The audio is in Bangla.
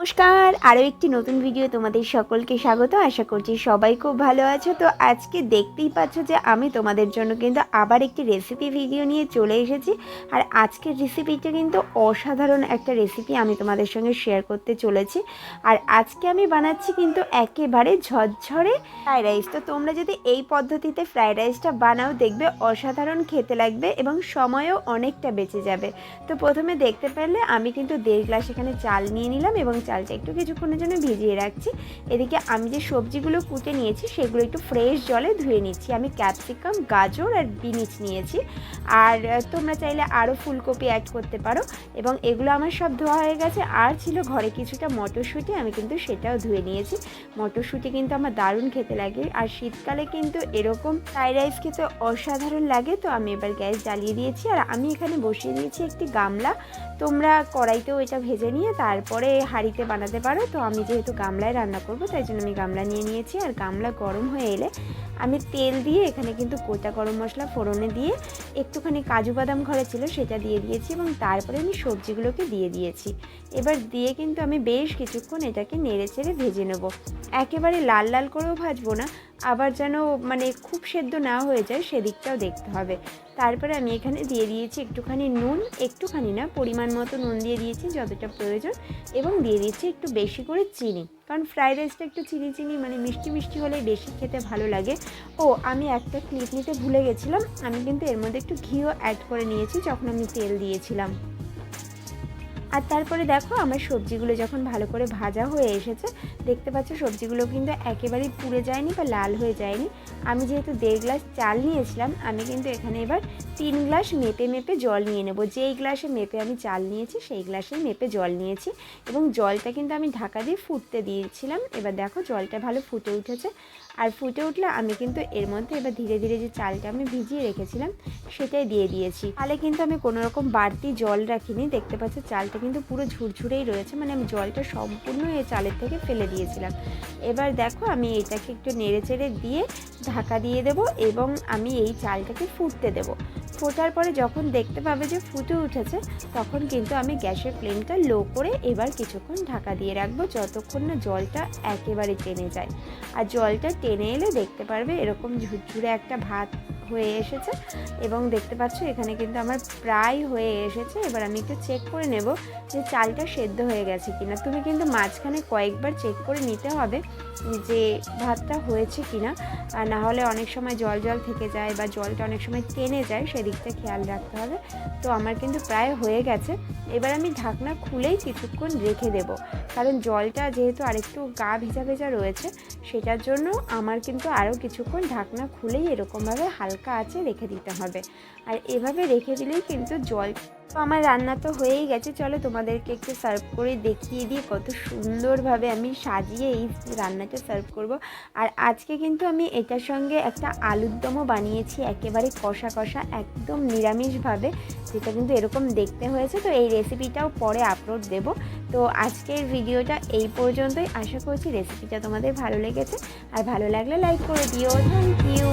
নমস্কার, আরও একটি নতুন ভিডিও তোমাদের সকলকে স্বাগত। আশা করছি সবাই খুব ভালো আছো। তো আজকে দেখতেই পাচ্ছ যে আমি তোমাদের জন্য কিন্তু আবার একটি রেসিপি ভিডিও নিয়ে চলে এসেছি। আর আজকের রেসিপিটা কিন্তু অসাধারণ একটা রেসিপি আমি তোমাদের সঙ্গে শেয়ার করতে চলেছি। আর আজকে আমি বানাচ্ছি কিন্তু একেবারে ঝরঝরে ফ্রায়েড রাইস তো তোমরা যদি এই পদ্ধতিতে ফ্রায়েড রাইসটা বানাও, দেখবে অসাধারণ খেতে লাগবে এবং সময়ও অনেকটা বেঁচে যাবে। তো প্রথমে দেখতে পারলে আমি কিন্তু দেড় গ্লাস এখানে চাল নিয়ে নিলাম এবং চালটা একটু কিছুক্ষণের জন্য ভিজিয়ে রাখছি। এদিকে আমি যে সবজিগুলো কুটে নিয়েছি, সেগুলো একটু ফ্রেশ জলে ধুয়ে নিচ্ছি। আমি ক্যাপসিকাম গাজর আর বিনিচ নিয়েছি। আর তোমরা চাইলে আরও ফুলকপি অ্যাড করতে পারো। এবং এগুলো আমার সব ধোয়া হয়ে গেছে। আর ছিল ঘরে কিছুটা মটরশুঁটি, আমি কিন্তু সেটাও ধুয়ে নিয়েছি। মটরশুঁটি কিন্তু আমার দারুণ খেতে লাগে। আর শীতকালে কিন্তু এরকম ফ্রাইড রাইস খেতে অসাধারণ লাগে। তো আমি এবার গ্যাস জ্বালিয়ে দিয়েছি। আর আমি এখানে বসিয়ে দিয়েছি একটি গামলা। তোমরা কড়াইতেও এটা ভেজে নিয়ে তারপরে হাঁড়িতে বানাতে পারো। তো আমি যেহেতু গামলায় রান্না করব, তাই জন্য আমি গামলা নিয়ে নিয়েছি। আর গামলা গরম হয়ে এলে আমি তেল দিয়ে এখানে কিন্তু গোটা গরম মশলা ফোড়নে দিয়ে একটুখানি কাজু বাদাম ঘরে ছিল সেটা দিয়ে দিয়েছি এবং তারপরে আমি সবজিগুলোকে দিয়ে দিয়েছি। এবার দিয়ে কিন্তু আমি বেশ কিছুক্ষণ এটাকে নেড়ে চেড়ে ভেজে নেব। একেবারে লাল লাল করেও ভাজবো না, আবার যেন মানে খুব সেদ্ধ না হয়ে যায় সেদিকটাও দেখতে হবে। তারপরে আমি এখানে দিয়ে দিয়েছি একটুখানি নুন, একটুখানি না, পরিমাণ মতো নুন দিয়ে দিয়েছি যতটা প্রয়োজন এবং দিয়ে দিয়েছি একটু বেশি করে চিনি। কারণ ফ্রাইড রাইসটা একটু চিনি চিনি মানে মিষ্টি মিষ্টি হলে বেশি খেতে ভালো লাগে। ও, আমি একটা ক্লিপ নিতে ভুলে গেছিলাম। আমি কিন্তু এর মধ্যে একটু ঘিও অ্যাড করে নিয়েছি, যখন আমি তেল দিয়েছিলাম। আর তারপরে দেখো আমার সবজিগুলো যখন ভালো করে ভাজা হয়ে এসেছে, দেখতে পাচ্ছ সবজিগুলো কিন্তু একেবারেই পুড়ে যায়নি বা লাল হয়ে যায়নি। আমি যেহেতু দেড় গ্লাস চাল নিয়েছিলাম, আমি কিন্তু এখানে এবার তিন গ্লাস মেপে মেপে জল নিয়ে নেব। যেই গ্লাসে মেপে আমি চাল নিয়েছি, সেই গ্লাসে মেপে জল নিয়েছি এবং জলটা কিন্তু আমি ঢাকা দিয়ে ফুটতে দিয়েছিলাম। এবার দেখো জলটা ভালো ফুটে উঠেছে। আর ফুটে উঠলে আমি কিন্তু এর মধ্যে এবার ধীরে ধীরে যে চালটা আমি ভিজিয়ে রেখেছিলাম, সেটাই দিয়ে দিয়েছি। তাহলে কিন্তু আমি কোনো রকম বাড়তি জল রাখিনি, দেখতে পাচ্ছি চালটা কিন্তু পুরো ঝুরঝুরেই রয়েছে মানে আমি জলটা সম্পূর্ণ এই চালের থেকে ফেলে দিয়েছিলাম। এবার দেখো আমি এটাকে একটু নেড়ে চেড়ে দিয়ে ঢাকা দিয়ে দেব এবং আমি এই চালটাকে ফুটতে দেব। ফোটার পরে যখন দেখতে পাবে যে ফুটে উঠেছে, তখন কিন্তু আমি গ্যাসের ফ্লেমটা লো করে এবার কিছুক্ষণ ঢাকা দিয়ে রাখব যতক্ষণ না জলটা একেবারে টেনে যায়। আর জলটা টেনে এলে দেখতে পারবে এরকম ঝুরঝুরে একটা ভাত হয়ে এসেছে এবং দেখতে পাচ্ছ এখানে কিন্তু আমার প্রায় হয়ে এসেছে। এবার আমি একটু চেক করে নেব যে চালটা সেদ্ধ হয়ে গেছে কিনা। তুমি কিন্তু মাঝখানে কয়েকবার চেক করে নিতে হবে যে ভাতটা হয়েছে কিনা। আর না হলে অনেক সময় জল জল থেকে যায় বা জলটা অনেক সময় টেনে যায়, সেদিকটা খেয়াল রাখতে হবে। তো আমার কিন্তু প্রায় হয়ে গেছে। এবার আমি ঢাকনা খুলেই কিছুক্ষণ রেখে দেব। কারণ জলটা যেহেতু আরেকটু গা ভেজা ভেজা রয়েছে, সেটার জন্য আমার কিন্তু আরও কিছুক্ষণ ঢাকনা খুলেই এরকমভাবে হালকা আছে রেখে দিতে হবে। আর এভাবে রেখে দিলেই কিন্তু জল তো আমার রান্না তো হয়েই গেছে। চলো তোমাদেরকে একটু সার্ভ করে দেখিয়ে দিয়ে কত সুন্দরভাবে আমি সাজিয়ে এই রান্নাটা সার্ভ করব। আর আজকে কিন্তু আমি এটার সঙ্গে একটা আলুর দমও বানিয়েছি, একেবারে কষা কষা, একদম নিরামিষভাবে, যেটা কিন্তু এরকম দেখতে হয়েছে। তো এই রেসিপিটাও পরে আপলোড দেব। তো আজকের ভিডিওটা এই পর্যন্তই। আশা করছি রেসিপিটা তোমাদের ভালো লেগেছে। আর ভালো লাগলে লাইক করে দিও। Thank you